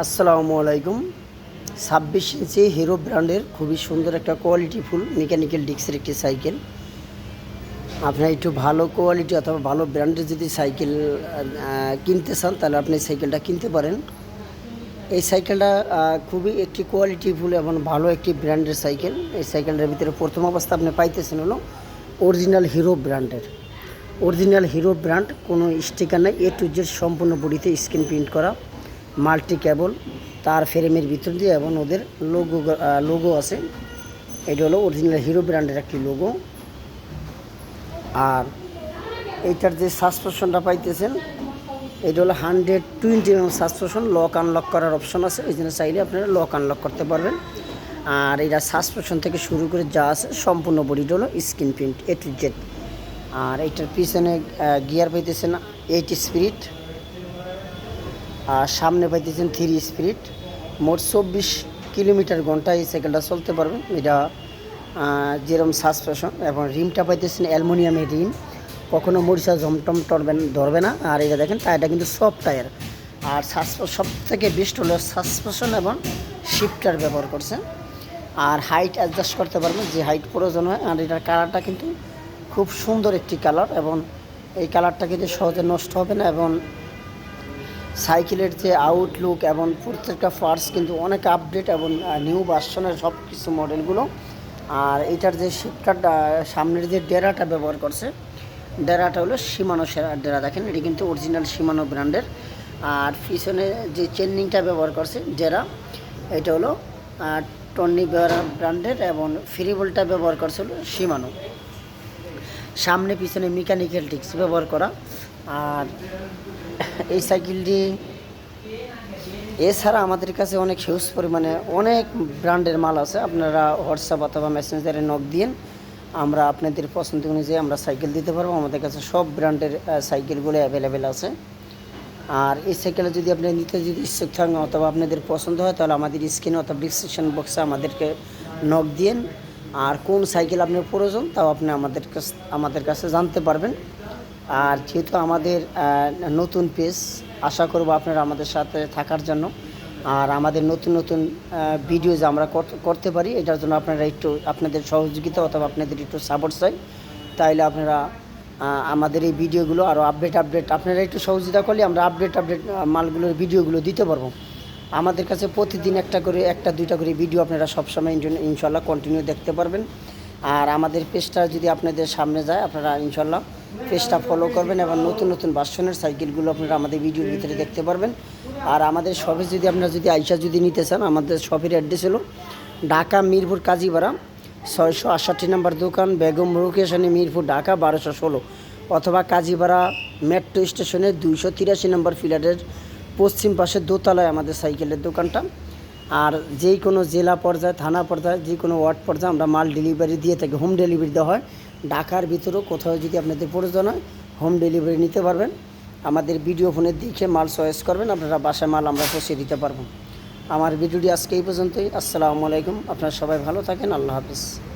আসসালামু আলাইকুম। ছাব্বিশ ইঞ্চি হিরো ব্র্যান্ডের খুবই সুন্দর একটা কোয়ালিটি ফুল মেকানিক্যাল ডিস্কের একটি সাইকেল আপনার একটু ভালো কোয়ালিটি অথবা ভালো ব্র্যান্ডের যদি সাইকেল কিনতে চান, তাহলে আপনি সাইকেলটা কিনতে পারেন। এই সাইকেলটা খুবই একটি কোয়ালিটি ফুল এবং ভালো একটি ব্র্যান্ডের সাইকেল এই সাইকেলটার ভিতরে প্রথম অবস্থা আপনি পাইতেছেন হলো অরিজিনাল হিরো ব্র্যান্ডের অরিজিনাল হিরো ব্র্যান্ড কোনো স্টিকার নাই এ টু জেড সম্পূর্ণ বডিতে স্ক্রিন প্রিন্ট করা। মাল্টি কেবল, তার ফ্রেমের ভিতর দিয়ে এবং ওদের লোগো লোগো আছে। এটা হলো অরিজিনাল হিরো ব্র্যান্ডের একটি লোগো আর এইটার যে সাসপেনশনটা পাইতেছেন, এটা হলো hundred twenty M suspension lock unlock করার অপশন আছে। ওই জন্য চাইলে আপনারা লক আনলক করতে পারবেন। আর এটা সাসপেনশন থেকে শুরু করে যা আছে, সম্পূর্ণ বডিটা হলো screen print A to Z আর এইটার পিছনে গিয়ার পাইতেছেন এইট স্পিরিট আর সামনে পাইতেছেন থ্রি স্পিরিট মোট চব্বিশ কিলোমিটার ঘন্টায় এই সাইকেলটা চলতে পারবে। এটা যেরকম সাসপেনশন এবং রিমটা পাইতেছেন অ্যালমোনিয়ামের রিম। কখনো মরিচা জমটম টরবেন, ধরবে না। আর এটা দেখেন, টায়ারটা কিন্তু সফট টায়ার। আর সাসপেন সব থেকে বেস্ট হলো সাসপেনশন এবং শিফটার ব্যবহার করছে আর হাইট অ্যাডজাস্ট করতে পারবেন, যে হাইট প্রয়োজন হয়। আর এটার কালারটা কিন্তু খুব সুন্দর একটি কালার এবং এই কালারটা কিন্তু সহজে নষ্ট হবে না এবং সাইকেলের যে আউটলুক এবং প্রত্যেকটা পার্টস কিন্তু অনেক আপডেট এবং নিউ ভার্সনের সব কিছু মডেলগুলো আর এটার যে শিপটার সামনের যে ডেরাটা ব্যবহার করছে, ডেরাটা হলো সীমানো ডেরা। দেখেন, এটি কিন্তু অরিজিনাল সীমানো ব্র্যান্ডের আর পিছনে যে চেন্নিংটা ব্যবহার করছে, ডেরা, এটা হলো টনি ব্র্যান্ডের এবং ফ্রিবলটা ব্যবহার করছে হলো সীমানো সামনে পিছনে মেকানিক্যাল টিক্স ব্যবহার করা। আর এই সাইকেলটি এছাড়া আমাদের কাছে অনেক হিউজ পরিমাণে অনেক ব্র্যান্ডের মাল আছে। আপনারা হোয়াটসঅ্যাপ অথবা মেসেঞ্জারে নক দিন, আমরা আপনাদের পছন্দ অনুযায়ী আমরা সাইকেল দিতে পারব। আমাদের কাছে সব ব্র্যান্ডের সাইকেলগুলো অ্যাভেলেবেল আছে। আর এই সাইকেলে যদি আপনি নিতে যদি ইচ্ছুক থাকেন অথবা আপনাদের পছন্দ হয়, তাহলে আমাদের স্ক্রিনে অথবা ডিসক্রিপশন বক্সে আমাদেরকে নক দিন। আর কোন সাইকেল আপনার প্রয়োজন, তাও আপনি আমাদের কাছ, আমাদের কাছে জানতে পারবেন। আর যেহেতু আমাদের নতুন পেজ, আশা করব আপনারা আমাদের সাথে থাকার জন্য। আর আমাদের নতুন নতুন ভিডিওজ আমরা কর- করতে পারি, এটার জন্য আপনারা একটু আপনাদের সহযোগিতা অথবা আপনাদের একটু সাপোর্ট চাই। তাইলে আপনারা আমাদের এই ভিডিওগুলো আরও আপডেট আপডেট আপনারা একটু সহযোগিতা করলে আমরা আপডেট আপডেট মালগুলোর ভিডিওগুলো দিতে পারব। আমাদের কাছে প্রতিদিন একটা করে, একটা, দুইটা করে ভিডিও আপনারা সবসময় ইনশা- ইনশাল্লাহ কন্টিনিউ দেখতে পারবেন। আর আমাদের পেজটা যদি আপনাদের সামনে যায়, আপনারা ইনশাল্লাহ পেজটা ফলো করবেন এবং নতুন নতুন বাসনের সাইকেলগুলো আপনারা আমাদের ভিডিওর ভিতরে দেখতে পারবেন। আর আমাদের শপে যদি আপনারা যদি আইসা যদি নিতে চান, আমাদের শপের অ্যাড্রেস হলো ঢাকা মিরপুর কাজীপাড়া, ছয়শো আটষট্টি নম্বর দোকান, বেগম লোকেশনে মিরপুর, ঢাকা বারোশো ষোলো, অথবা কাজীপাড়া মেট্রো স্টেশনে দুইশো তিরাশি নম্বর ফিলারের পশ্চিম পাশে দোতলায় আমাদের সাইকেলের দোকানটা। আর যেই কোনো জেলা পর্যায়ে, থানা পর্যায়ে যে কোনো ওয়ার্ড পর্যায়ে আমরা মাল ডেলিভারি দিয়ে থাকি হোম ডেলিভারি দেওয়া হয়। ঢাকার ভিতরেও কোথাও যদি আপনাদের প্রয়োজন হয় হোম ডেলিভারি নিতে পারবেন। আমাদের ভিডিও ফোনে দেখে মাল চয়েস করবেন, আপনারা বাসায় মাল আমরা পৌঁছে দিতে পারব। আমার ভিডিওটি আজকে এই পর্যন্তই। আসসালামু আলাইকুম। আপনারা সবাই ভালো থাকেন। আল্লাহ হাফিজ।